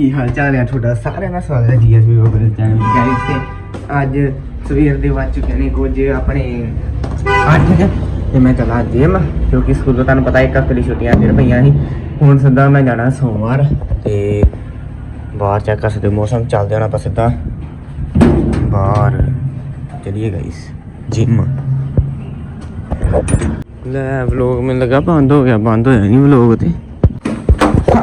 ਕੀ ਹਾਲ ਚਾਲ ਹੈ ਤੁਹਾਡਾ? ਸਾਰਿਆਂ ਦਾ ਸਵਾਗਤ ਹੈ ਜੀਐਸਬੀ ਬੋਬਰ ਚੈਨਲ ਗਾਇਸ ਤੇ ਅੱਜ ਸਵੇਰ ਦੇ ਵੱਜ ਚੁੱਕੇ ਨੇ ਕੁਝ ਆਪਣੇ 8 ਵਜੇ ਤੇ ਮੈਂ ਚਲਾ ਜਿਮ ਕਿਉਂਕਿ ਸਕੂਲੋਂ ਤੁਹਾਨੂੰ ਪਤਾ ਇੱਕ ਹਫ਼ਤੇ ਦੀ ਛੁੱਟੀਆਂ ਫਿਰ ਪਈਆਂ ਸੀ। ਹੁਣ ਸਿੱਧਾ ਮੈਂ ਜਾਣਾ ਸੋਮਵਾਰ, ਤੇ ਬਾਹਰ ਚੈੱਕ ਕਰ ਸਕਦੇ ਮੌਸਮ ਚੱਲਦੇ ਹੋਣਾ ਆਪਾਂ ਸਿੱਧਾ। ਬਾਹਰ ਚਲਿਏ ਗਾਇਸ ਜਿਮ ਲੈ ਵਲੋਗ ਮੈਨੂੰ ਲੱਗਾ ਬੰਦ ਹੋ ਗਿਆ, ਬੰਦ ਹੋਇਆ ਨਹੀਂ ਵਲੋਗ ਤੇ।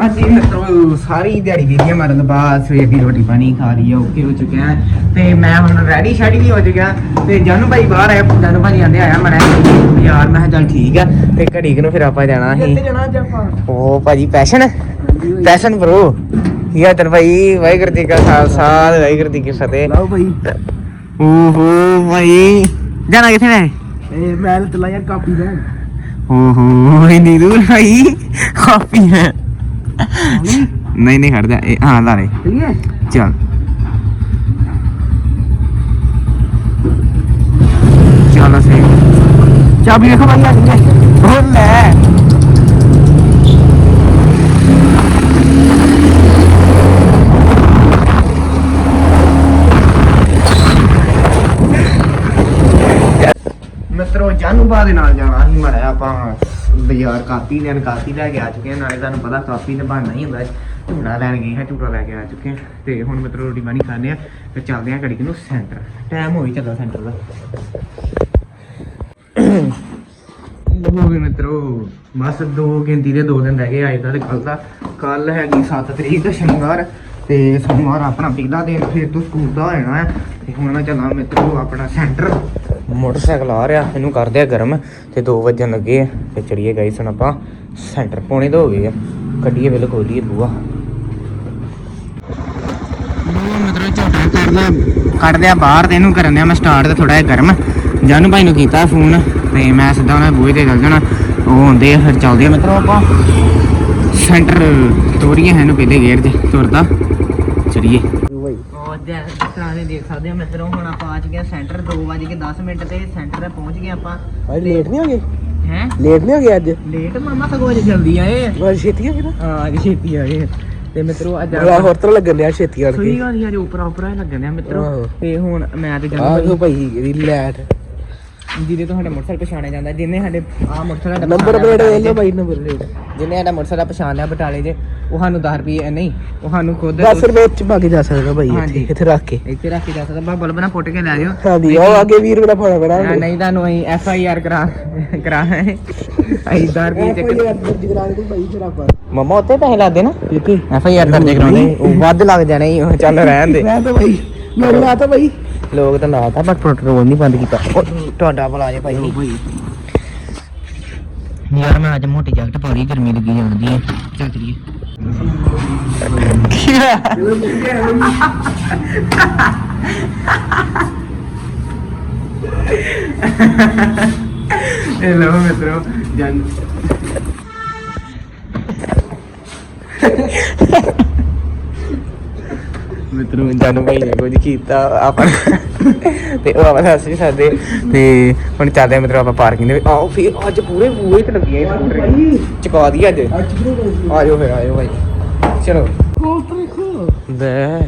ਹਾਂਜੀ ਮਿੱਤਰੋ ਸਾਰੀ ਦਿਹਾੜੀ ਵੀਡੀਓ ਮਾਰਨ ਤੋਂ ਬਾਅਦ ਸਵੇਰ ਦੀ ਰੋਟੀ ਪਾਣੀ ਖਾ ਲਈ ਆ ਓਕੇ ਹੋ ਚੁੱਕਿਆ ਹੈ। ਤੇ ਮੈਂ ਹੁਣ ਰੈਡੀ ਸ਼ੈਡੀ ਵੀ ਹੋ ਚੁੱਕਿਆ। ਤੇ ਜਾਨੂ ਭਾਈ ਬਾਹਰ ਆਇਆ ਜਾਨੂ ਭਾਈ ਆਂਦੇ ਆਇਆ ਮੜਾ ਯਾਰ ਮੈਂ ਚੱਲ ਠੀਕ ਆ। ਤੇ ਘੜੀ ਕੁ ਨੂੰ ਫਿਰ ਆਪਾਂ ਜਾਣਾ ਸੀ। ਜਾਣਾ ਅੱਜ ਆਪਾਂ। ਉਹ ਭਾਜੀ ਪੈਸ਼ਨ ਪੈਸ਼ਨ ਬ్రో ਆ ਤਨ ਭਾਈ? ਵਾਹਿਗੁਰੂ ਜੀ ਕਾ ਖਾਲਸਾ ਵਾਹਿਗੁਰੂ ਜੀ ਕੀ ਫਤਿਹ। ਲਓ ਭਾਈ। ਓਹੋ ਭਾਈ। ਜਾਣਾ ਕਿੱਥੇ ਮੈਂ? ਇਹ ਮੈਂ ਚਲਾ ਯਾਰ ਕਾਪੀ ਲੈਣ। ਓਹੋ ਇੰਨੀ ਦੂਰ ਭਾਈ। ਕਾਫੀ ਹੈ ਨਹੀਂ ਨਹੀਂ ਖੜਦਾ ਇਹ ਹਾਂ ਲਾ ਲੈ ਚੱਲ। ਚੱਲ ਸਹੀ ਬੋਲ ਲੈ। ਮਿੱਤਰੋ ਜਾਨੂਬਾ ਦੇ ਨਾਲ ਜਾਣਾ ਸੀ ਮੜਿਆ ਆਪਾਂ। ਬਾਜ਼ਾਰ ਕਾਪੀ ਲੈਣ, ਕਾਪੀ ਲੈ ਕੇ ਆ ਚੁੱਕੇ ਹਾਂ ਨਾਲੇ ਤੁਹਾਨੂੰ ਪਤਾ ਕਾਪੀ ਦਾ ਬਹਾਨਾ ਹੀ ਹੁੰਦਾ ਝੂੜਾ ਲੈਣ ਗਏ ਹਾਂ, ਝੂੜਾ ਲੈ ਕੇ ਆ ਚੁੱਕੇ ਹਾਂ ਤੇ ਹੁਣ ਮਿੱਤਰੋ ਰੋਟੀ ਪਾਣੀ ਖਾਣੇ ਆ ਤੇ ਚੱਲਦੇ ਹਾਂ ਘੜੀ ਨੂੰ ਸੈਂਟਰ। ਟਾਈਮ ਹੋਈ ਚੱਲਦਾ ਸੈਂਟਰ ਦਾ। ਲੋ ਵੀ ਮਿੱਤਰੋ, ਬਸ ਦੋ ਗਿਣਤੀ ਦੇ ਦੋ ਦਿਨ ਰਹਿ ਗਏ, ਅੱਜ ਦਾ ਤੇ ਕੱਲ ਦਾ। ਕੱਲ ਹੈਗੀ 7 ਤਰੀਕ ਦਾ ਸ਼ਨੀਵਾਰ ਤੇ ਸੋਮਵਾਰ ਆਪਣਾ ਪਹਿਲਾ ਦਿਨ, ਫਿਰ ਤੋਂ ਸਕੂਲ ਦਾ ਹੋ ਜਾਣਾ ਹੈ। ਤੇ ਹੁਣ ਮੈਂ ਚੱਲਾਂ ਮਿੱਤਰੋ ਆਪਣਾ ਸੈਂਟਰ। ਮੋਟਰਸਾਈਕਲ ਆ ਰਿਹਾ, ਇਹਨੂੰ ਕਰਦੇ ਆ ਗਰਮ ਤੇ 2 ਵਜਣ ਲੱਗੇ ਆ ਤੇ ਚੜੀਏ ਗਈ ਹੁਣ ਆਪਾਂ ਸੈਂਟਰ ਪੌਣੇ ਤੋਂ ਹੋ ਗਏ ਆ। ਕੱਢੀਏ ਵੇਲੇ ਖੋਲੀਏ ਬੂਆ ਮਤਲਬ ਝੋਟਾ ਕਰ ਲਿਆ, ਕੱਢ ਬਾਹਰ ਤੇ ਇਹਨੂੰ ਕਰਨ ਦਿਆ ਮੈਂ ਸਟਾਰਟ ਤੇ ਥੋੜਾ ਜਿਹਾ ਗਰਮ। ਜਾਨੂ ਭਾਈ ਨੂੰ ਕੀਤਾ ਫੋਨ ਤੇ ਮੈਂ ਸਿੱਧਾ ਉਹਨਾਂ ਬੂਹੇ ਤੇ ਚੱਲ ਜਾਣਾ। ਉਹ ਹੁੰਦੇ ਆ, ਫਿਰ ਚੱਲਦੇ ਆ ਮਿੱਤਰੋ ਆਪਾਂ। ਸੈਂਟਰ ਤੋਰੀਏ ਹੈ ਨੂੰ ਪਹਿਲੇ ਗੇਅਰ 'ਚ ਤੁਰਦਾ। ਚੜੀਏ ਉਹ ਜਿਸ ਤਰ੍ਹਾਂ ਦੇ ਦੇਖ ਸਕਦੇ ਹੋ ਮਿੱਤਰੋ ਹੁਣ ਆਪਾਂ ਆ ਚੁੱਕੇ ਆ ਸੈਂਟਰ 2:10 ਮਿੰਟ ਤੇ ਸੈਂਟਰ ਪਹੁੰਚ ਗਏ ਆਪਾਂ। ਅੱਜ ਲੇਟ ਨਹੀਂ ਹੋ ਗਏ? ਹੈ? ਲੇਟ ਨਹੀਂ ਹੋ ਗਏ ਅੱਜ? ਲੇਟ ਮਾਮਾ ਸਗੋਂ ਅੱਜ ਜਲਦੀ ਆਏ ਆ। ਬਸ ਛੇਤੀ ਹੋ ਗਏ ਨਾ? ਹਾਂ ਅੱਜ ਛੇਤੀ ਆ। ਗਏ ਤੇ ਮਿੱਤਰੋ ਅੱਜ ਬੜਾ ਹੋਰ ਤਰ੍ਹਾਂ ਲੱਗਣ ਡਿਆ ਛੇਤੀ ਸਹੀ ਕੇ। ਗੱਲ ਯਾਰ ਉਪਰਾ ਉਪਰਾ ਲੱਗਣ ਡਿਆ ਮਿੱਤਰੋ। ਆਹੋ। ਤੇ ਹੁਣ ਮੈਂ ਤੇ ਆਹ ਜਾਨੂ ਦੇਖੋ ਭਾਈ ਇਹਦੀ ਲੈਟ ਜਿਹਦੇ ਤੋਂ ਸਾਡਾ ਮੋਟਰਸਾਈਕਲ ਪਛਾਣਿਆ ਜਾਂਦਾ ਜਿਹਨੇ ਸਾਡੇ ਆ ਮੋਟਰਸਾਈਕਲ ਦਾ ਨੰਬਰ ਪਲੇਟ ਵੇਖ ਲਓ ਭਾਈ ਨੰਬਰ ਪਲੇਟ। ਜਿਹਨੇ ਸਾਡਾ ਮੋਟਰਸਾਈਕਲ ਦਾ ਪਛਾਣ ਲਿਆ ਬਟਾਲੇ 'ਚ ਉਹ ਸਾਨੂੰ 10 ਰੁਪਏ ਨਹੀਂ ਉਹ ਸਾਨੂੰ ਖੁਦ 10 ਰੁਪਏ ਚ ਪਾ ਕੇ ਜਾ ਸਕਦਾ ਹਾਂਜੀ। ਇੱਥੇ ਇੱਥੇ ਰੱਖ ਕੇ। ਇੱਥੇ ਰੱਖ ਕੇ ਜਾ ਸਕਦਾ। ਬਾ ਬਲਬ ਨਾਲ ਕੇ ਲੈ ਜਾਓ ਹਾਂਜੀ ਉਹ ਅੱਗੇ 20 ਰੁਪਏ ਦਾ ਫੜਾ। ਹਾਂ, ਨਹੀਂ ਤੁਹਾਨੂੰ ਅਸੀਂ ਐਫ ਆਈ ਆਰ ਕਰਾ ਕਰਾ ਹੈ ਅਸੀਂ 10 ਰੁਪਏ ਚੱਕ ਕਰਾ ਦੇ ਮਮਾ ਉੱਤੇ ਪੈਸੇ ਲੱਗਦੇ ਨਾ? ਐਫ ਆਈ ਆਰ ਦਰਜ ਕਰਾਉਂਦੇ। ਉਹ ਵੱਧ ਲੱਗ ਜਾਣੇ ਚੱਲ ਰਹਿਣ ਦੇ। ਮੈਂ ਤਾਂ ਭਾਈ ਮੈਂ ਲਾ ਤਾਂ ਭਾਈ ਲੋਕ ਤਾਂ ਲਾਤਾ ਪਰ ਪੈਟਰੋਲ ਨਹੀਂ ਬੰਦ ਕੀਤਾ। ਉਹ ਤੁਹਾਡਾ ਭਲਾ ਜੇ ਭਾਈ। ਭਾਈ। ਯਾਰ ਮੈਂ ਅੱਜ ਮੋਟੀ ਜੈਕਟ ਪਾ ਲਈ ਗਰਮੀ ਲੱਗੀ ਜਾਂਦੀ ਹੈ ਚੱਲ ਚਲੀਏ। ਇਹ ਲੋ ਮਿੱਤਰੋ ਜਨ ਮਿੱਤਰੋ ਜਾਨੂ ਭਾਈ ਨੇ ਕੁਝ ਕੀਤਾ ਆਪਾਂ ਤੇ ਉਹ ਆਪਾਂ ਦੱਸ ਨਹੀਂ ਸਕਦੇ। ਤੇ ਹੁਣ ਚੱਲਦੇ ਆ ਮਿੱਤਰੋ ਆਪਾਂ ਪਾਰਕਿੰਗ ਦੇ ਵਿੱਚ। ਆਓ ਫਿਰ ਅੱਜ ਪੂਰੇ ਪੂਰੇ ਤੇ ਲੱਗੀਆਂ ਇਹ ਸਕੂਟਰ ਭਾਈ। ਚੁਕਾ ਦੀ ਅੱਜ। ਅੱਜ ਕਿਹੜੇ ਆਜੋ ਫਿਰ ਆਜੋ ਭਾਈ। ਚਲੋ। ਕੋਲ ਤੋਂ ਦੇਖੋ ਲੈ।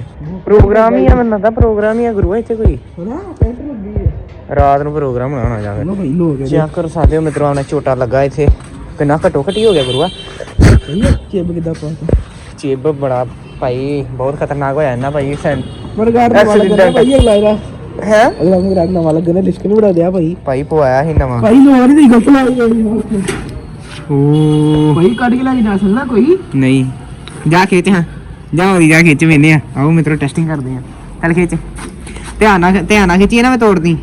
ਪ੍ਰੋਗਰਾਮ ਹੀ ਆ ਮੈਨੂੰ ਤਾਂ ਪ੍ਰੋਗਰਾਮ ਹੀ ਆ ਗੁਰੂ ਇੱਥੇ ਕੋਈ। ਹਨਾ ਪੈਂਟ ਲੱਗੀ ਹੈ ਰਾਤ ਨੂੰ ਪ੍ਰੋਗਰਾਮ ਬਣਾਉਣਾ ਜਾ ਲੋ ਭਾਈ ਲੋਗ ਚੈੱਕ ਕਰ ਸਕਦੇ ਹੋ ਮਿੱਤਰੋ ਆਉਣਾ ਝੋਟਾ ਲੱਗਾ ਇੱਥੇ। ਕਿੰਨਾ ਘਟੋ ਘਟੀ ਹੋ ਗਿਆ ਗੁਰੂਆ ਭਾਈ ਚੇਬ ਕਿਦਾਂ ਪਾਤਾ? ਚਿੱਬ ਬੜਾ ਭਾਈ ਬਹੁਤ ਖਤਰਨਾਕ ਹੋਇਆ ਇਹਨਾਂ ਭਾਈ ਸੈਂ ਮਰਗਾਰ ਨਵਾਂ ਲੱਗਣਾ. ਭਾਈ ਅਗਲਾ ਇਹਦਾ ਹੈ? ਅਗਲਾ ਮਰਗਾਰ ਨਵਾਂ ਲੱਗਣਾ ਲਿਸਕ ਨਹੀਂ ਬੜਾ ਦਿਆ ਭਾਈ। ਭਾਈ ਪਵਾਇਆ ਸੀ ਨਵਾਂ। ਭਾਈ ਨਵਾਂ ਨਹੀਂ ਗਲਤ ਲਾ ਗਈ ਓ। ਭਾਈ ਕੱਢ ਕੇ ਲੈ ਕੇ ਜਾ ਸਕਦਾ ਕੋਈ। ਨਹੀਂ। ਜਾ ਖੇਚ ਹਾਂ। ਜਾ ਉਹਦੀ ਜਾ ਖੇਚ ਵੇਨੇ ਆ। ਆਓ ਮਿੱਤਰੋ ਟੈਸਟਿੰਗ ਕਰਦੇ ਆ। ਚੱਲ ਖੇਚ। ਧਿਆਨ ਨਾਲ ਧਿਆਨ ਨਾਲ ਖੇਚੀਏ ਨਾ ਮੈਂ ਤੋੜਦੀ।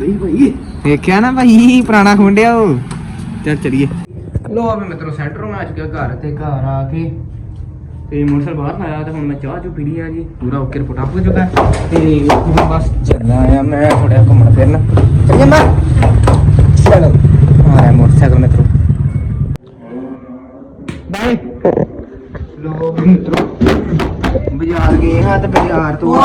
ਭਾਈ ਭਾਈ। ਵੇਖਿਆ ਨਾ ਭਾਈ ਪੁਰਾਣਾ ਖੁੰਡਿਆ ਉਹ। ਚੱਲ ਚਲੀਏ। ਲੋ ਆ ਮਿੱਤਰੋ ਸੈਂਟਰੋਂ ਮੈਂ ਆ ਚੁੱਕਿਆ ਘਰ ਤੇ ਘਰ ਆ ਕੇ। ਤੇ ਮੋਟਰਸਾਈਕਲ ਬਾਹਰ ਲਾਇਆ ਤੇ ਹੁਣ ਮੈਂ ਚਾਹ ਚੁ ਪੀ ਲਈ ਆ ਜੀ। ਪੂਰਾ ਓਕੇ ਰਿਪੋਰਟ ਆਪ ਹੋ ਚੁੱਕਾ ਤੇ ਹੁਣ ਬਸ ਚੱਲਣਾ ਆ, ਮੈਂ ਥੋੜਾ ਘੁੰਮਣ ਫਿਰਨ। ਚੱਲੀਏ ਮੈਂ। ਚਲੋ, ਆ ਰਿਹਾ ਮੋਟਰਸਾਈਕਲ ਮਿੱਤਰੋ। ਬਾਏ ਲੋ ਮਿੱਤਰੋ ਬਾਜ਼ਾਰ ਗਏ ਹਾਂ ਤੇ ਬਾਜ਼ਾਰ ਤੋਂ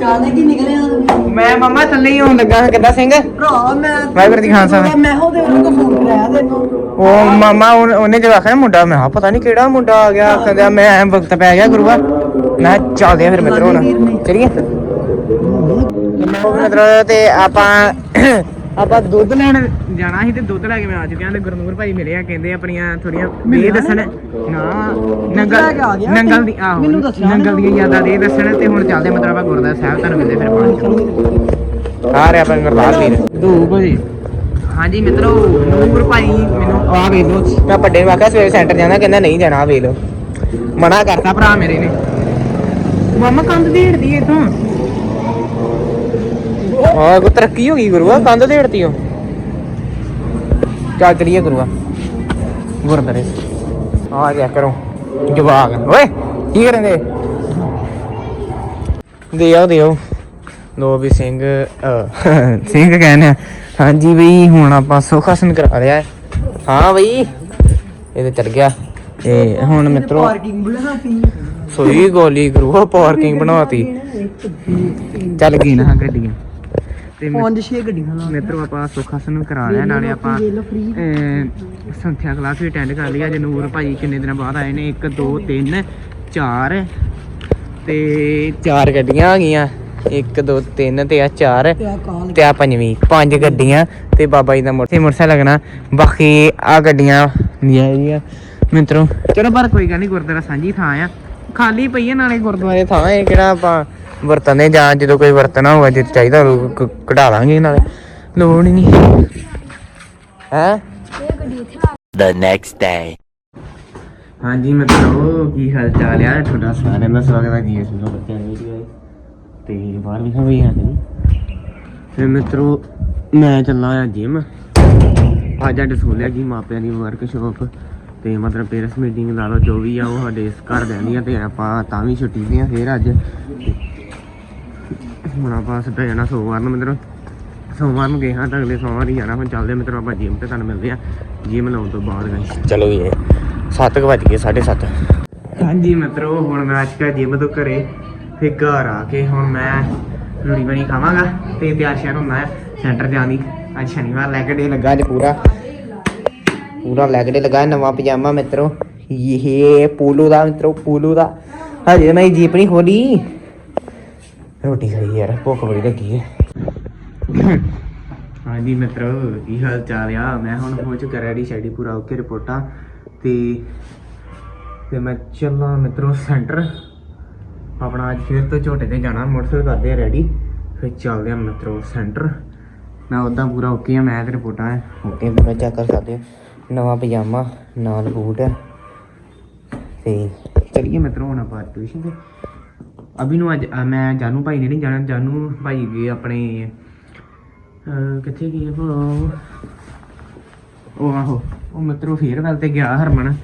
ਚਾਲੇ ਕੀ ਨਿਕਲਿਆ ਮੈਂ ਮਾਮਾ ਥੱਲੇ ਹੀ ਹੋਣ ਲੱਗਾ ਕਿੱਦਾਂ ਸਿੰਘ? ਭਰਾ ਮੈਂ ਵਾਹਿਗੁਰੂ ਜੀ ਕਾ ਖਾਲਸਾ। ਮੈਂ ਉਹਦੇ ਉਹਨੂੰ ਫੋਨ ਕਰਾਇਆ ਤੈਨੂੰ ਉਹ ਮਾਮਾ ਉਹਨੇ ਉਹਨੇ ਜਦੋਂ ਆਖਿਆ ਮੁੰਡਾ ਮੈਂ ਕਿਹਾ ਪਤਾ ਨਹੀਂ ਕਿਹੜਾ ਮੁੰਡਾ ਆ ਗਿਆ। ਕਹਿੰਦਾ ਮੈਂ ਐਂ ਵਕਤ ਪੈ ਗਿਆ ਗੁਰੂਆ। ਮੈਂ ਕਿਹਾ ਚੱਲਦੇ ਆ ਫਿਰ ਮਿੱਤਰੋ ਹੁਣ। ਚਲੀਏ। ਮਿੱਤਰੋ ਤੇ ਆਪਾਂ ਆਪਾਂ ਦੁੱਧ ਲੈਣ ਜਾਣਾ ਸੀ ਤੇ ਦੁੱਧ ਲੈ ਕੇ ਮੈਂ ਆ ਚੁੱਕਿਆ ਤੇ ਗੁਰਨੂਰ ਭਾਈ ਮਿਲੇ ਆ ਕਹਿੰਦੇ ਆਪਣੀਆਂ ਥੋੜੀਆਂ ਦੇ ਦੱਸਣ ਨਾ। ਆ ਨੰਗਲ ਗਿਆ ਨੰਗਲ ਦੀ ਆਹੋ ਮੈਨੂੰ ਦੱਸਿਆ ਨਾ। ਨੰਗਲ ਦੀਆਂ ਯਾਦਾਂ ਦੇ ਦੱਸਣ ਤੇ ਹੁਣ ਚੱਲਦੇ ਆ ਮਤਲਬ ਆਪਾਂ ਗੁਰਦੁਆਰਾ ਸਾਹਿਬ ਤੁਹਾਨੂੰ ਮਿਲਦੇ ਫਿਰ ਬਾਅਦ ਚ। ਆ ਰਿਹਾ ਆਪਾਂ ਗੁਰਦਾਸ ਵੀਰ ਧੂਪ ਜੀ। ਹਾਂਜੀ ਮਿੱਤਰੋ ਨੂਰ ਭਾਈ ਮੈਨੂੰ ਆ ਵੇਖ ਲੋ ਮੈਂ ਵੱਡੇ ਨੂੰ ਆਖਿਆ ਸਵੇਰੇ ਸੈਂਟਰ ਜਾਣਾ ਕਹਿੰਦਾ ਨਹੀਂ ਜਾਣਾ ਵੇਖ ਲੋ ਮਨਾ ਕਰਤਾ ਭਰਾ ਮੇਰੇ ਨੇ। ਮਾਮਾ ਕੰਧ ਢੇੜਦੀ ਇਥੋਂ। ਹਾਂ ਕੋ ਤਰੱਕੀ ਹੋ ਗਈ ਗੁਰੂਆ ਕੰਧ ਢੇੜਤੀ ਹੋ ਚੱਲ ਚਲੀਏ ਗੁਰੂਆ। ਗੁਰਦਾਰੇ ਆ ਜਾ ਕਰੋ। ਜਵਾਗ ਓਏ ਕੀ ਕਰਨ ਦੇ? ਦੇ ਆਓ ਦੇ ਆਓ ਲੋ ਵੀ ਸਿੰਘ ਸਿੰਘ ਕਹਿੰਦੇ ਆ ਹਾਂਜੀ ਬਈ ਹੁਣ ਆਪਾਂ ਸੁਖਾਸਨ ਕਰਾ ਲਿਆ ਹੈ। ਹਾਂ ਬਈ ਇਹ ਤੇ ਚਲ ਗਿਆ। ਤੇ ਹੁਣ ਮਿੱਤਰੋ ਪਾਰਕਿੰਗ ਬਣਾਤੀ ਸੋਈ ਗੋਲੀ ਗੁਰੂ ਪਾਰਕਿੰਗ ਬਣਾਤੀ। ਚੱਲ ਗਈ ਨਾ ਗੱਡੀਆਂ ਤੇ ਪੰਜ ਛੇ ਗੱਡੀਆਂ ਨਾਲ। ਮਿੱਤਰੋ ਆਪਾਂ ਸੁਖਾਸਨ ਕਰਾ ਲਿਆ ਨਾਲੇ ਆਪਾਂ ਅਹ, ਸੰਥਿਆ ਕਲਾਸ ਵੀ ਅਟੈਂਡ ਕਰ ਲਈ। ਅੱਜ ਨੂਰ ਭਾਈ ਕਿੰਨੇ ਦਿਨਾਂ ਬਾਅਦ ਆਏ ਨੇ? 1 2 3 4 ਤੇ ਚਾਰ ਗੱਡੀਆਂ ਆ ਗਈਆਂ। 1 2 3 ਤੇ ਆ 4 ਤੇ ਆ ਕਾਲ। ਤੇ ਆ ਪੰਜਵੀਂ। ਪੰਜ ਗੱਡੀਆਂ ਤੇ ਬਾਬਾ ਜੀ ਦਾ ਮੋਟਰ ਮੋਟਰਸਾਈਕਲ ਲੱਗਣਾ। ਬਾਕੀ ਆ ਗੱਡੀਆਂ ਨਹੀਂ ਆਈਆਂ ਮਿੱਤਰੋ। ਚਲੋ ਪਰ ਕੋਈ ਗੱਲ ਨਹੀਂ ਗੁਰਦੁਆਰਾ ਸਾਂਝੀ ਥਾਂ ਆ। ਖਾਲੀ ਪਈ ਆ ਨਾਲੇ ਗੁਰਦੁਆਰੇ ਥਾਂ ਹੈ ਕਿਹੜਾ ਆਪਾਂ ਵਰਤਨੇ ਜਾਂ ਜਦੋਂ ਕੋਈ ਵਰਤਣਾ ਹੋਵੇ ਜੇ ਚਾਹੀਦਾ ਹੋਊ ਕਢਾ ਲਾਂਗੇ ਨਾਲੇ। ਲੋੜ ਹੀ ਨਹੀਂ। ਹੈ? The next day. ਹਾਂਜੀ ਮਿੱਤਰੋ ਕੀ ਹਾਲ ਚਾਲ ਆ? ਤੁਹਾਡਾ ਸਾਰਿਆਂ ਦਾ ਸਵਾਗਤ ਹੈ ਜੀ ਇਸ ਨੂੰ ਬੱਚਿਆਂ ਦੀ ਵੀਡੀਓ ਤੇ ਬਾਹਰ ਵੀ ਹੋਈ ਆ ਜੀ ਤੇ ਮਿੱਤਰੋ ਮੈਂ ਚੱਲਾਂ ਆ ਜਿਮ ਅੱਜ ਅੱਜ ਸਕੂਲ ਹੈ ਜੀ ਮਾਪਿਆਂ ਦੀ ਵਰਕਸ਼ਾਪ ਤੇ ਮਤਲਬ ਪੇਰੈਂਟਸ ਮੀਟਿੰਗ ਲਾ ਲਓ ਜੋ ਵੀ ਆ ਉਹ ਸਾਡੇ ਇਸ ਘਰ ਦੇ ਦੀਆਂ ਤੇ ਆਪਾਂ ਤਾਂ ਵੀ ਛੁੱਟੀ ਦੀਆਂ ਫੇਰ ਅੱਜ। ਹੁਣ ਆਪਾਂ ਸਿੱਧਾ ਜਾਣਾ ਸੋਮਵਾਰ ਨੂੰ ਮਿੱਤਰੋ। ਸੋਮਵਾਰ ਨੂੰ ਗਏ ਹਾਂ ਤਾਂ ਅਗਲੇ ਸੋਮਵਾਰ ਹੀ ਜਾਣਾ। ਹੁਣ ਚੱਲਦੇ ਮਿੱਤਰੋ ਆਪਾਂ ਜਿਮ ਤੇ ਤੁਹਾਨੂੰ ਮਿਲਦੇ ਆ ਜਿਮ ਲਾਉਣ ਤੋਂ ਬਾਅਦ ਗਏ। ਚਲੋ ਵੀ 7 ਵਜ ਗਏ 7:30 ਹਾਂਜੀ ਮਿੱਤਰੋ ਹੁਣ ਮੈਂ ਅੱਜ ਕਾ ਜਿਮ ਤੋਂ ਘਰੇ ਤੇ ਘਰ ਆ ਕੇ ਹੁਣ ਮੈਂ ਰੋਟੀ ਬਣੀ ਖਾਵਾਂਗਾ ਤੇ ਤਿਆਰ ਸ਼ਿਆਰ ਹੁੰਦਾ ਹੈ ਸੈਂਟਰ ਜਾਣ ਦੀ ਅੱਜ ਸ਼ਨੀਵਾਰ ਲੈਗ ਡੇ ਲੱਗਾ ਅੱਜ ਪੂਰਾ। ਪੂਰਾ ਲੈਗ ਡੇ ਲੱਗਾ ਨਵਾਂ ਪਜਾਮਾ ਮਿੱਤਰੋ। ਇਹ ਪੋਲੋ ਦਾ ਮਿੱਤਰੋ ਪੋਲੋ ਦਾ। ਹਜੇ ਮੈਂ ਜੀਪ ਨਹੀਂ ਖੋਲੀ। ਰੋਟੀ ਖਾਈ ਯਾਰ ਭੁੱਖ ਬੜੀ ਲੱਗੀ ਹੈ ਹਾਂਜੀ ਮਿੱਤਰੋ ਕੀ ਹਾਲ ਚਾਲ ਆ? ਮੈਂ ਹੁਣ ਹੋ ਚੁੱਕਾ ਰੈਡੀ ਸ਼ੈਡੀ ਪੂਰਾ ਓਕੇ ਰਿਪੋਰਟਾਂ। ਤੇ ਤੇ ਮੈਂ ਚੱਲਾਂ ਮਿੱਤਰੋ ਸੈਂਟਰ। ਆਪਣਾ ਅੱਜ ਫਿਰ ਤੋਂ ਝੋਟੇ ਤੇ ਜਾਣਾ ਮੋਟਰਸਾਈਕਲ ਕਰਦੇ ਆ ਰੈਡੀ। ਫਿਰ ਚੱਲਦੇ ਆ ਮਿੱਤਰੋ ਸੈਂਟਰ। ਮੈਂ ਉਦਾਂ ਪੂਰਾ ਓਕੇ ਆ ਮੈਂ ਤੇ ਰਿਪੋਰਟਾਂ ਓਕੇ ਪੂਰਾ ਚੈੱਕ ਕਰ ਸਕਦੇ ਹੋ ਨਵਾਂ ਪਜਾਮਾ ਨਾਲ ਬੂਟ ਤੇ ਚਲਿਏ ਮਿੱਤਰੋ ਹੁਣ ਆਪਾਂ ਟਿਊਸ਼ਨ ਤੇ। ਅਭੀ ਨੂੰ ਅੱਜ ਅ, ਮੈਂ ਜਾਨੂ ਭਾਈ ਨੇ ਨਹੀਂ ਜਾਣਾ ਜਾਨੂ ਭਾਈ ਗਏ ਆਪਣੇ ਅਹ, ਕਿੱਥੇ ਗਏ ਉਹ? ਉਹ ਆਹੋ ਉਹ ਮਿੱਤਰੋ ਫੇਅਰਵੈਲ ਤੇ ਗਿਆ ਹਰਮਨ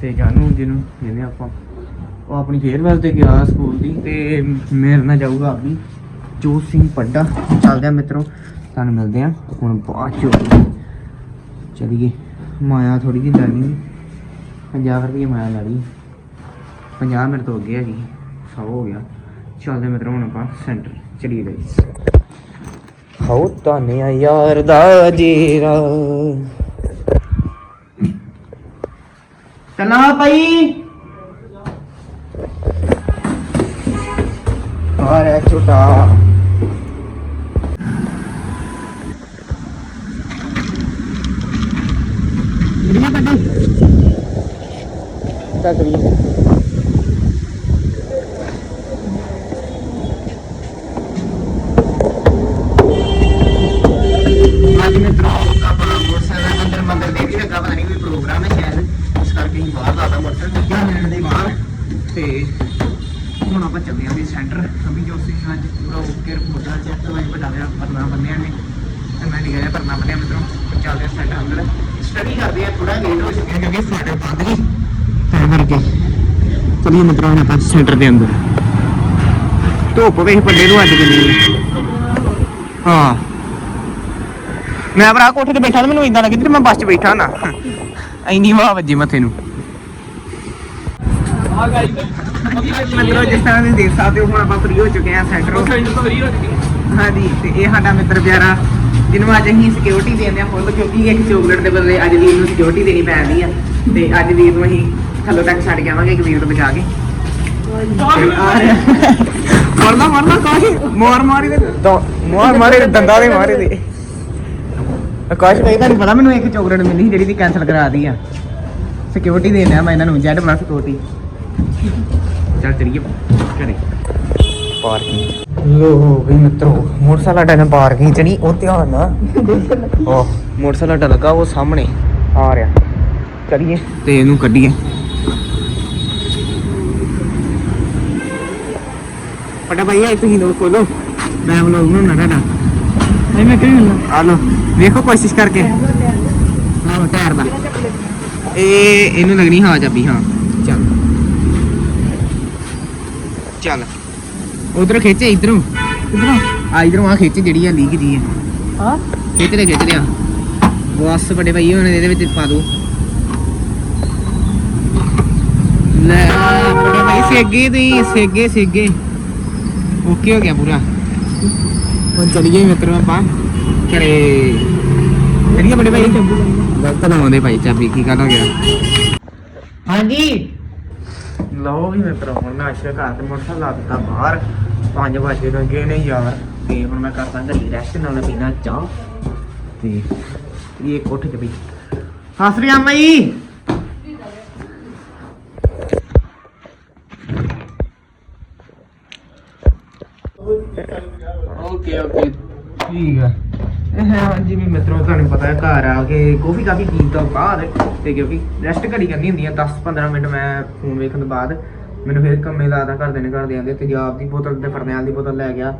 ਤੇ ਜਾਨੂ ਜਿਹਨੂੰ ਜਿਹਨੇ ਆਪਾਂ। ਉਹ ਆਪਣੀ ਫੇਅਰਵੈਲ ਤੇ ਗਿਆ ਸਕੂਲ ਦੀ ਤੇ ਮੇਰੇ ਨਾਲ ਜਾਊਗਾ ਅਭੀ। ਜੋਤ ਸਿੰਘ ਪੱਡਾ ਚੱਲਦੇ ਆ ਮਿੱਤਰੋ ਤੁਹਾਨੂੰ ਮਿਲਦੇ ਆ। ਹੁਣ ਬਾਅਦ ਚੋ ਚਲੀਏ ਮਾਇਆ ਥੋੜੀ ਜਿਹੀ ਡਾਲੀ 50 ਰੁਪਏ ਮਾਇਆ ਲਾ ਲਈ। 50 ਮੇਰੇ ਤੋਂ ਅੱਗੇ ਹੈਗੀ। 100 ਹੋ ਗਿਆ ਚੱਲਦੇ ਮਿੱਤਰੋ ਹੁਣ ਆਪਾਂ ਸੈਂਟਰ ਚਲੀਏ ਗਾਈਸ ਹਾਉ ਤਾਨੇ ਆ ਯਾਰ ਦਾ ਜੀਰਾ। ਚੱਲਾਂ ਭਾਈ। ਅਰੇ ਛੋਟਾ ਚੱਲ ਮਿੱਤਰੋ ਹੁਣ ਆਪਾਂ ਸੈਂਟਰ ਦੇ ਅੰਦਰ। ਧੁੱਪ ਵੇਖ ਪੱਡੇ ਨੂੰ ਅੱਜ ਕਿੰਨੀ ਹੈ। ਹਾਂ। ਮੈਂ ਭਰਾ ਕੋਠੇ ਤੇ ਬੈਠਾ ਤਾਂ ਮੈਨੂੰ ਇਦਾਂ ਲੱਗੀ ਤੇ ਮੈਂ ਬੱਸ 'ਚ ਬੈਠਾ ਨਾ। ਐਨੀ ਵਾਹ ਵੱਜੀ ਮੱਥੇ ਨੂੰ। ਮਿੱਤਰੋ ਜਿਸ ਤਰ੍ਹਾਂ ਤੁਸੀਂ ਦੇਖ ਸਕਦੇ ਹੋ ਹੁਣ ਆਪਾਂ ਫ੍ਰੀ ਹੋ ਚੁੱਕੇ ਆ ਸੈਂਟਰੋਂ ਹਾਂਜੀ ਤੇ ਇਹ ਸਾਡਾ ਮਿੱਤਰ ਪਿਆਰਾ ਜਿਹਨੂੰ ਅੱਜ ਅਸੀਂ ਸਿਕਿਉਰਿਟੀ ਦੇਂਦੇ ਆ ਫੁੱਲ ਕਿਉਂਕਿ ਇੱਕ ਚੋਕਲੇਟ ਦੇ ਬਦਲੇ ਅੱਜ ਵੀਰ ਨੂੰ ਸਿਕਿਉਰਿਟੀ ਦੇਣੀ ਪੈਂਦੀ ਆ। ਤੇ ਅੱਜ ਵੀਰ ਨੂੰ ਅਸੀਂ ਥੱਲੋਂ ਤੱਕ ਛੱਡ ਕੇ ਆਵਾਂਗੇ ਇੱਕ ਵੀਰ ਤੋਂ ਬਚਾ ਕੇ। ਮਰਨਾ ਮਰਨਾ ਕਾਹੀ ਮਾਰ ਮਾਰੀ ਦੇ। ਮਾਰ ਮਾਰੇ ਦੇ ਦੰਦਾਂ ਦੇ ਮਾਰੇ ਦੇ। ਆਕਾਸ਼ ਭਾਈ ਤੁਹਾਨੂੰ ਪਤਾ ਮੈਨੂੰ ਇੱਕ ਚੋਕਲੇਟ ਮਿਲੀ ਸੀ ਜਿਹੜੀ ਦੀ ਕੈਨਸਲ ਕਰਾ ਦੀ ਆ। ਸਿਕਿਉਰਿਟੀ ਦੇਣ ਆ ਮੈਂ ਇਹਨਾਂ ਨੂੰ ਜੈਡ ਬਣਾ ਸਿਕਿਉਰਿਟੀ ਚੱਲ ਚਲੀਏ ਘਰੇ। ਪਾਰਕਿੰਗ ਲੋ ਵੀ ਮਿੱਤਰੋ ਮੋਟਰਸਾਈਕਲ ਸਾਡਾ ਨਾ ਪਾਰਕਿੰਗ ਚ ਨਹੀਂ ਉਹ ਧਿਆਨ ਨਾਲ। ਉਹ ਮੋਟਰਸਾਈਕਲ ਸਾਡਾ ਲੱਗਾ ਉਹ ਸਾਹਮਣੇ ਆ ਰਿਹਾ। ਚਲੀਏ। ਤੇ ਇਹਨੂੰ ਕੱਢੀਏ। ਪਟਾ ਭਾਈ ਆਈ ਤੁਸੀਂ ਲੋਕ ਖੋਲੋ ਮੈਂ ਬਲੌਗ ਬਣਾਉਣਾ ਤੁਹਾਡਾ। ਐ ਮੈਂ ਕਿਹੜੀ ਹੁੰਦਾ ਆ? ਲੋ ਵੇਖੋ ਕੋਸ਼ਿਸ਼ ਕਰਕੇ। ਆਹ ਟਾਇਰ ਦਾ। ਇਹ ਇਹਨੂੰ ਲੱਗਣੀ ਹਾਂ ਚਾਬੀ ਹਾਂ। ਚੱਲ। ਚੱਲ। ਉਧਰ ਖਿੱਚ ਇਧਰੋਂ। ਕਿਧਰੋਂ ਆ ਇਧਰੋਂ ਆ ਖਿੱਚ ਜਿਹੜੀ ਆ ਲੀਕ ਜੀ। ਹੈ? ਹਾਂ ਖਿੱਚ ਲੈ ਖਿੱਚ ਲਿਆ। ਬਸ ਵੱਡੇ ਭਾਈ ਹੁਣ ਇਹਦੇ ਵਿੱਚ ਪਾ ਦੋ। ਲੈ ਵੱਡੇ ਭਾਈ ਸੇਗੇ ਦੀ ਸੇਗੇ ਸੇਗੇ। ਓਕੇ ਹੋ ਗਿਆ ਪੂਰਾ ਹੁਣ ਚਲੀਏ ਮਿੱਤਰੋ ਆਪਾਂ ਘਰੇ ਚਲੀਏ ਵੱਡੇ ਭਾਈ ਗਲਤ ਨਾ ਆਉਂਦੇ ਭਾਈ ਚਾਬੀ ਕੀ ਗੱਲ ਹੋ ਗਿਆ ਹਾਂਜੀ ਲਓ ਵੀ ਮਿੱਤਰੋ ਹੁਣ ਮੈਂ ਅਸ਼ਰ ਘਰ ਤੇ ਮੋਟਰਸਾਈਕਲ ਲਾ ਦਿੱਤਾ ਬਾਹਰ 5 ਵਜੇ ਲੱਗੇ ਨੇ ਯਾਰ ਤੇ ਹੁਣ ਮੈਂ ਕਰਦਾ ਘਰੀ ਰੈਸਟ ਨਾਲ ਪੀਣਾ ਚਾਹ ਤੇ ਇਹ ਕੋਠੇ ਚ ਵੀ ਹਾਸਰੀ ਅੰਮਾ ਜੀ ਓਕੇ ਓਕੇ ਠੀਕ ਆ। ਹਾਂਜੀ ਵੀ ਮਿੱਤਰੋ, ਤੁਹਾਨੂੰ ਪਤਾ ਹੈ ਘਰ ਆ ਕੇ ਕਾਫੀ ਕਾਫੀ ਪੀਣ ਤੋਂ ਬਾਅਦ ਤੇ ਕਿਉਂਕਿ ਰੈਸਟ ਘੜੀ ਕਰਨੀ ਹੁੰਦੀ ਆ 10-15 ਮਿੰਟ ਮੈਂ ਫੋਨ ਵੇਖਣ ਤੋਂ ਬਾਅਦ। ਮੈਨੂੰ ਫਿਰ ਕੰਮੇ ਲਾਦਾ ਘਰਦੇ ਨੇ ਘਰਦਿਆਂ ਦੇ ਤੇਜ਼ਾਬ ਦੀ ਬੋਤਲ ਤੇ ਫਰਨੈਲ ਦੀ ਬੋਤਲ ਲੈ ਗਿਆ।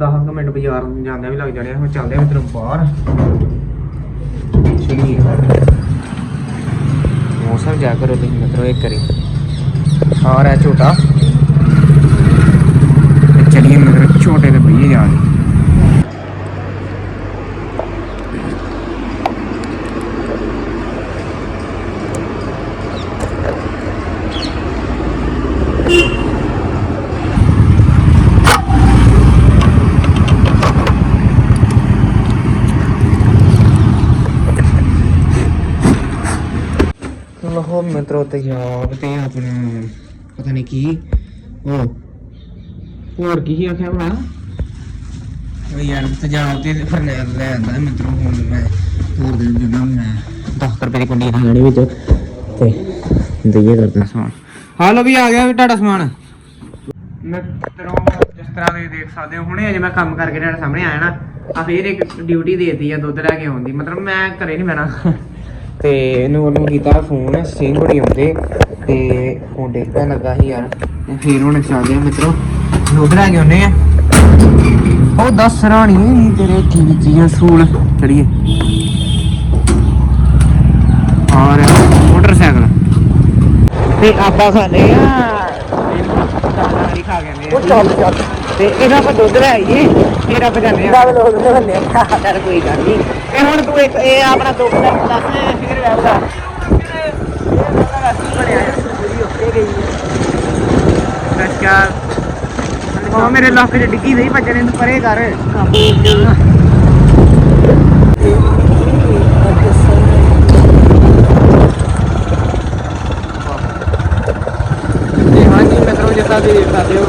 10 ਮਿੰਟ ਬਾਜ਼ਾਰ ਜਾਂਦਿਆਂ ਵੀ ਲੱਗ ਜਾਣੇ ਹੁਣ ਚੱਲਦੇ ਆ ਮਿੱਤਰੋ ਬਾਹਰ। ਚਲੀਏ ਮੌਸਮ ਜਾ ਕਰੋ ਤੁਸੀਂ ਮਿੱਤਰੋ, ਇੱਕ ਕਰੀ ਆ ਝੋਟਾ। ਚਲੀਏ ਮਿੱਤਰੋ ਛੋਟੇ ਤੇ ਬਈਏ ਜਾ ਕੇ ਲਹੋ ਮਿੱਤਰੋ ਤੇ ਯਾਰ ਤੇ ਆਪਣਾ ਪਤਾ ਨਹੀਂ ਕੀ ਉਹ ਹੋਰ ਯਾਰ ਤਜਾਬ ਤੇ ਫਰਨੈਲ ਲੈ ਆਂਦਾ ਮਿੱਤਰੋ ਹੁਣ ਮੈਂ ਤੋੜ ਦੇ ਜਨਾ ਮੈਂ। 10 ਰੁਪਏ ਦੀ ਕੁੰਡੀ ਖਾਣੀ ਵਿੱਚ ਤੇ ਦਈਏ ਕਰਦਾ ਸਮਾਨ। ਹਾਲੋ ਵੀ ਆ ਗਿਆ ਵੀ ਤੁਹਾਡਾ ਸਮਾਨ। ਮਿੱਤਰੋ ਜਿਸ ਤਰ੍ਹਾਂ ਤੁਸੀਂ ਦੇਖ ਸਕਦੇ ਹੋ ਹੁਣੇ ਅਜੇ ਮੈਂ ਕੰਮ ਕਰਕੇ ਤੁਹਾਡੇ ਸਾਹਮਣੇ ਆਇਆ ਨਾ ਆ ਫੇਰ ਇੱਕ ਡਿਊਟੀ ਦੇਤੀ ਆ ਦੁੱਧ ਲੈ ਕੇ ਆਉਣ ਦੀ। ਮਤਲਬ ਮੈਂ ਘਰੇ ਨਹੀਂ ਬੈਣਾ ਤੇ ਇਹਨੂੰ ਉਹਨੂੰ ਕੀਤਾ ਫੋਨ ਸਿੰਘ ਬੜੀ ਆਉਂਦੇ। ਤੇ ਫੋਨ ਦੇਖਦਾ ਲੱਗਾ ਸੀ ਯਾਰ ਤੇ ਫੇਰ ਹੁਣ ਚੱਲਦੇ ਆ ਮਿੱਤਰੋ ਦੁੱਧ ਲੈ ਕੇ ਆਉਨੇ ਆ। ਉਹ ਦੱਸ ਰਾਣੀ ਤੇਰੇ ਕੀ ਚੀਜ਼ਾਂ ਸੂਲ। ਚੜੀਏ। ਔਰ ਮੋਟਰਸਾਈਕਲ। ਤੇ ਆਪਾਂ ਖਾਣੇ ਆ। ਖਾ ਗਏ ਉਹ ਚੱਲ ਚੱਲ। ਤੇ ਇਹਨਾਂ ਕੋ ਦੁੱਧ ਲੈ ਆਈਏ। ਫੇਰ ਆਪਾਂ ਜਾਂਦੇ ਆ। ਗੱਲ ਹੋ ਗਈ ਬੰਨੇ ਚੱਲ ਕੋਈ ਗੱਲ ਨਹੀਂ ਇਹ ਹੁਣ ਤੂੰ ਇੱਕ ਇਹ ਆਪਣਾ ਦੁੱਖ ਦਾ ਦੱਸ ਫਿਕਰ ਵੈਬ ਦਾ। ਨਮਸਕਾਰ। ਉਹ ਮੇਰੇ ਲੱਕ 'ਚ ਡਿੱਗੀ ਨਹੀਂ ਭੱਜਣੇ ਨੂੰ ਪਰੇ ਕਰ। ਤੇ ਹਾਂਜੀ ਮਿੱਤਰੋ ਜਿੱਦਾਂ ਤੁਸੀਂ ਦੇਖ ਸਕਦੇ ਹੋ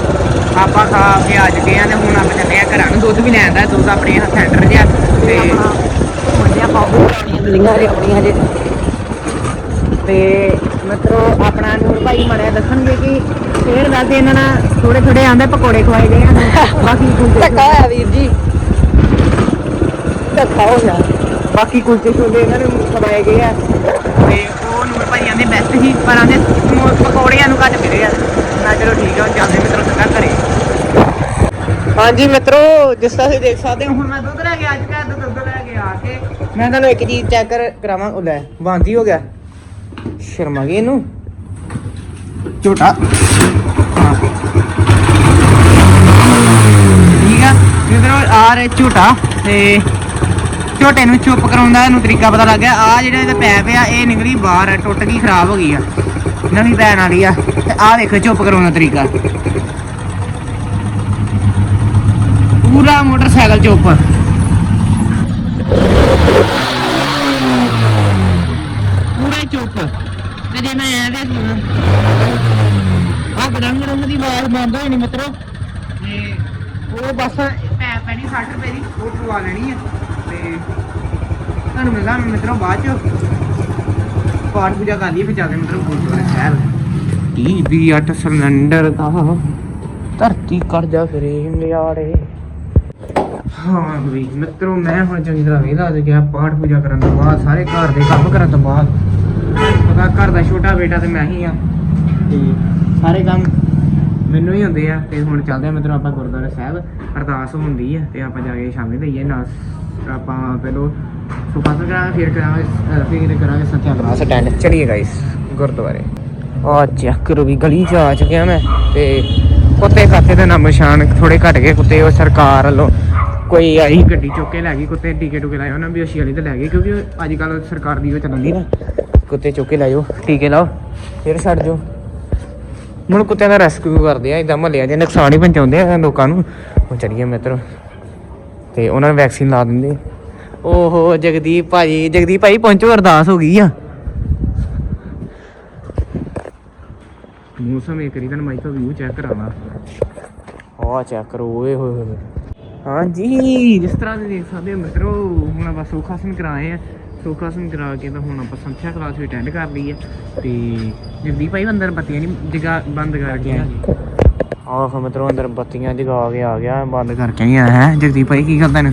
ਆਪਾਂ ਖਾ ਕੇ ਆ ਚੁੱਕੇ ਆ ਤੇ ਹੁਣ ਆਪਾਂ ਚੱਲੇ ਆ ਘਰਾਂ ਨੂੰ ਦੁੱਧ ਵੀ ਲੈਣ ਦਾ ਦੁੱਧ ਆਪਣੇ ਸੈਂਟਰ ਤੇ ਪਾਉ ਰੇ ਆਪਣੀਆਂ ਜੇ ਤੇ ਮਿੱਤਰੋ ਆਪਣਾ ਨੂਰ ਭਾਈ ਮੜਿਆ ਦੱਸਣਗੇ ਕਿ ਫੇਰ ਦੱਸਦੇ ਇਹਨਾਂ ਨਾਲ ਥੋੜੇ ਥੋੜੇ ਆਂਦੇ ਪਕੌੜੇ ਖਵਾਏ ਗਏ ਆ। ਬਾਕੀ ਕੁਲਚੇ ਧੱਕਾ ਹੋਇਆ ਵੀਰ ਜੀ। ਧੱਕਾ ਹੋ ਗਿਆ। ਬਾਕੀ ਕੁਲਚੇ ਛੋਲੇ ਇਹਨਾਂ ਨੂੰ ਖਵਾਏ ਗਏ ਆ। ਤੇ ਉਹ ਨੂਰ ਭਾਈ ਆਂਦੇ ਬੈਸਟ ਹੀ ਪਰ ਆਂਦੇ ਪਕੌੜਿਆਂ ਨੂੰ ਘੱਟ ਮਿਲੇ ਆ। ਮੈਂ ਚਲੋ ਠੀਕ ਆ ਚੱਲਦੇ ਮਿੱਤਰੋ ਸਿੱਧਾ ਘਰੇ। ਹਾਂਜੀ ਮਿੱਤਰੋ ਜਿਸ ਤਰ੍ਹਾਂ ਤੁਸੀਂ ਦੇਖ ਸਕਦੇ ਹੋ ਹੁਣ ਮੈਂ ਦੁੱਧ ਲੈ ਕੇ ਅੱਜ ਕੱਲ੍ਹ ਦੁੱਧ ਲੈ ਕੇ ਆ ਕੇ ਮੈਂ ਤੁਹਾਨੂੰ ਇੱਕ ਚੀਜ਼ ਚੈੱਕ ਕਰ ਕਰਾਵਾਂ। ਉਹ ਲੈ ਬਾਂਦੀ ਹੋ ਗਿਆ। ਸ਼ਰਮਾ ਗਈ ਇਹਨੂੰ। ਝੋਟਾ। ਠੀਕ ਆ। ਮਿੱਤਰੋ ਆ ਰਿਹਾ ਝੋਟਾ, ਤੇ ਝੋਟੇ ਨੂੰ ਚੁੱਪ ਕਰਾਉਂਦਾ ਇਹਨੂੰ ਤਰੀਕਾ ਪਤਾ ਲੱਗ ਗਿਆ। ਆ ਜਿਹੜਾ ਇਹਦਾ ਪੈਪ ਆ, ਇਹ ਨਿਕਲੀ ਬਾਹਰ ਟੁੱਟ ਗਈ, ਖਰਾਬ ਹੋ ਗਈ ਆ। ਨਵੀਂ ਪੈਣ ਵਾਲੀ ਆ। ਤੇ ਆਹ ਵੇਖੋ ਚੁੱਪ ਕਰਾਉਣ ਦਾ ਤਰੀਕਾ। ਪੂਰਾ ਮੋਟਰਸਾਈਕਲ ਚੁੱਪ। ਪੂਰਾ ਚੁੱਪ। ਤੇ ਜੇ ਮੈਂ ਐਂ ਬੰਦ ਹੋਈ ਨਹੀਂ ਮਿੱਤਰੋ। ਤੇ ਉਹ ਬਸ ਪੈ ਪੈਣੀ 60 ਰੁਪਏ ਦੀ ਉਹ ਪਵਾ ਲੈਣੀ ਹੈ ਤੇ ਤੁਹਾਨੂੰ ਮਿਲਦਾ ਮੈਂ ਮਿੱਤਰੋ ਬਾਅਦ ਚ। ਪਾਠ ਪੂਜਾ ਕਰ ਲਈ ਫਿਰ ਜਾ ਕੇ ਮਿੱਤਰੋ ਗੁਰਦੁਆਰੇ ਸਾਹਿਬ। ਕੀ ਵੀ 8 ਸਿਲੰਡਰ ਦਾ? ਧਰਤੀ ਕਰ ਜਾ ਫਿਰੇ ਨਿਆੜੇ। ਹਾਂ ਵੀ ਮਿੱਤਰੋ ਮੈਂ ਹੁਣ ਚੰਗੀ ਤਰ੍ਹਾਂ ਵੇਲਾ ਤੇ ਗਿਆ ਪਾਠ ਪੂਜਾ ਕਰਨ ਤੋਂ ਬਾਅਦ ਸਾਰੇ ਘਰ ਦੇ ਕੰਮ ਕਰਨ ਤੋਂ ਬਾਅਦ। ਪਤਾ ਘਰ ਦਾ ਛੋਟਾ ਬੇਟਾ ਤੇ ਮੈਂ ਹੀ ਆ। ਤੇ ਸਾਰੇ ਕੰਮ ਮੈਨੂੰ ਹੀ ਹੁੰਦੇ ਆ, ਤੇ ਹੁਣ ਚੱਲਦੇ ਆ ਮਿੱਤਰੋ ਆਪਾਂ ਗੁਰਦੁਆਰਾ ਸਾਹਿਬ, ਅਰਦਾਸ ਹੁੰਦੀ ਆ, ਤੇ ਆਪਾਂ ਜਾ ਕੇ ਸ਼ਾਮੇ ਦਈਏ ਨਾਲ ਆਪਾਂ ਪਹਿਲੋ ਸੁਪਾਸ ਕਰਾਂਗੇ, ਫਿਰ ਕਰਾਂਗੇ ਫਿਰ ਕਰਾਂਗੇ ਸਤਿਆਗ੍ਰਾਸ ਅਟੈਂਡ ਚਲਿਏ ਗਾਇਸ ਗੁਰਦੁਆਰੇ। ਆ ਚੈੱਕ ਕਰੋ ਵੀ ਗਲੀ 'ਚ ਆ ਚੁੱਕਿਆ ਮੈਂ, ਤੇ ਕੁੱਤੇ ਕਾਤੇ ਦੇ ਨਾਮ ਨਿਸ਼ਾਨ ਥੋੜੇ ਘਟ ਗਏ ਕੁੱਤੇ, ਉਹ ਸਰਕਾਰ ਵੱਲੋਂ ਕੋਈ ਆਈ ਗੱਡੀ ਚੁੱਕ ਕੇ ਲੈ ਗਈ, ਕੁੱਤੇ ਟੀਕੇ ਟੁਕੇ ਲਾਏ, ਉਹਨਾਂ ਬੇਹੋਸ਼ੀ ਵਾਲੀ ਤੇ ਲੈ ਗਏ, ਕਿਉਂਕਿ ਅੱਜ ਕੱਲ ਸਰਕਾਰ ਦੀ ਉਹ ਚੱਲਦੀ ਨਾ। ਕੁੱਤੇ ਚੁੱਕ ਕੇ ਲੈ ਜਾਓ ਟੀਕੇ ਲਾਓ, ਫਿਰ ਛੱਡ ਜਾਓ। ਹੁਣ ਕੁੱਤਿਆਂ ਦਾ ਰੈਸਕਿਊ ਕਰਦੇ ਆ? ਇਦਾਂ ਮਹੱਲਿਆਂ 'ਚ ਨੁਕਸਾਨ ਹੀ ਪਹੁੰਚਾਉਂਦੇ ਆ ਲੋਕਾਂ ਨੂੰ। ਉਹ ਚੜੀਏ ਮਿੱਤਰ। ਤੇ ਉਹਨਾਂ ਨੂੰ ਵੈਕਸੀਨ ਲਾ ਦਿੰਦੇ। ਓਹੋ, ਜਗਦੀਪ ਭਾਜੀ, ਜਗਦੀਪ ਭਾਈ ਪਹੁੰਚੋ, ਅਰਦਾਸ ਹੋ ਗਈ ਆ। ਮੌਸਮ ਇੱਕ ਰੀਦਨ ਮਾਈਕ ਦਾ ਵਿਊ ਚੈੱਕ ਕਰਾਵਾਂ। ਆ ਚੈੱਕ ਕਰੋ, ਓਏ ਹੋਏ ਹੋਏ। ਹਾਂਜੀ, ਜਿਸ ਤਰ੍ਹਾਂ ਦੇ ਦੇਖ ਸਕਦੇ ਹੋ ਮਿੱਤਰੋ, ਹੁਣ ਆਪਾਂ ਸੋਖਾਸਨ ਕਰਾਏ ਆ। ਸੋਖਾਸਨ ਕਰਾ ਕੇ ਤਾਂ ਹੁਣ ਆਪਾਂ ਸੰਥਿਆ ਕਲਾਸ ਵੀ ਅਟੈਂਡ ਕਰ ਲਈ ਹੈ ਤੇ ਜਗਦੀਪ ਭਾਈ ਅੰਦਰ ਬੱਤੀਆਂ ਨਹੀਂ ਜਗਾ ਬੰਦ ਕਰਕੇ ਆ ਆਹ ਮਿੱਤਰੋ ਅੰਦਰ ਬੱਤੀਆਂ ਜਗਾ ਕੇ ਆ ਗਿਆ ਬੰਦ ਕਰਕੇ ਹੀ ਆਇਆ ਹੈ। ਜਗਦੀਪ ਭਾਈ ਕੀ ਕਰਦਾ ਨੇ?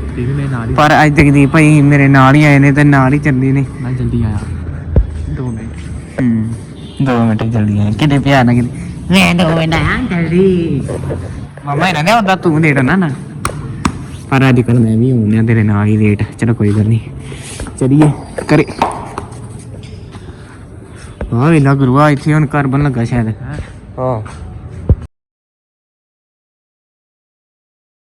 ਪਰ ਅੱਜ ਜਗਦੀਪ ਭਾਈ ਮੇਰੇ ਨਾਲ ਹੀ ਆਏ ਨੇ ਤੇ ਨਾਲ ਹੀ ਚੱਲੇ ਨੇ। ਮੈਂ ਜਲਦੀ ਆਇਆ। 2 ਮਿੰਟ। ਹੂੰ 2 ਮਿੰਟ ਜਲਦੀ ਆਏ। ਕਿਤੇ ਪਿਆਰ ਨਾ ਕਿਤੇ ਮੈਂ 2 ਮਿੰਟ ਆਇਆ ਜਲਦੀ ਮਮਾ ਇਹਨਾਂ ਨੇ ਹੁੰਦਾ ਤੂੰ ਲੇਟ ਨਾ ਨਾ। ਪਰ ਅੱਜ ਕੱਲ ਮੈਂ ਵੀ ਹੁੰਨਿਆ ਤੇਰੇ ਨਾਲ ਹੀ ਲੇਟ ਚਲੋ ਕੋਈ ਗੱਲ ਨਹੀਂ। ਚਲੀਏ। ਕਰੇ। ਆ ਵੇਲਾ ਗੁਰੂਆ ਇੱਥੇ ਹੁਣ ਘਰ ਬਣ ਲੱਗਾ ਸ਼ਾਇਦ। ਹਾਂ।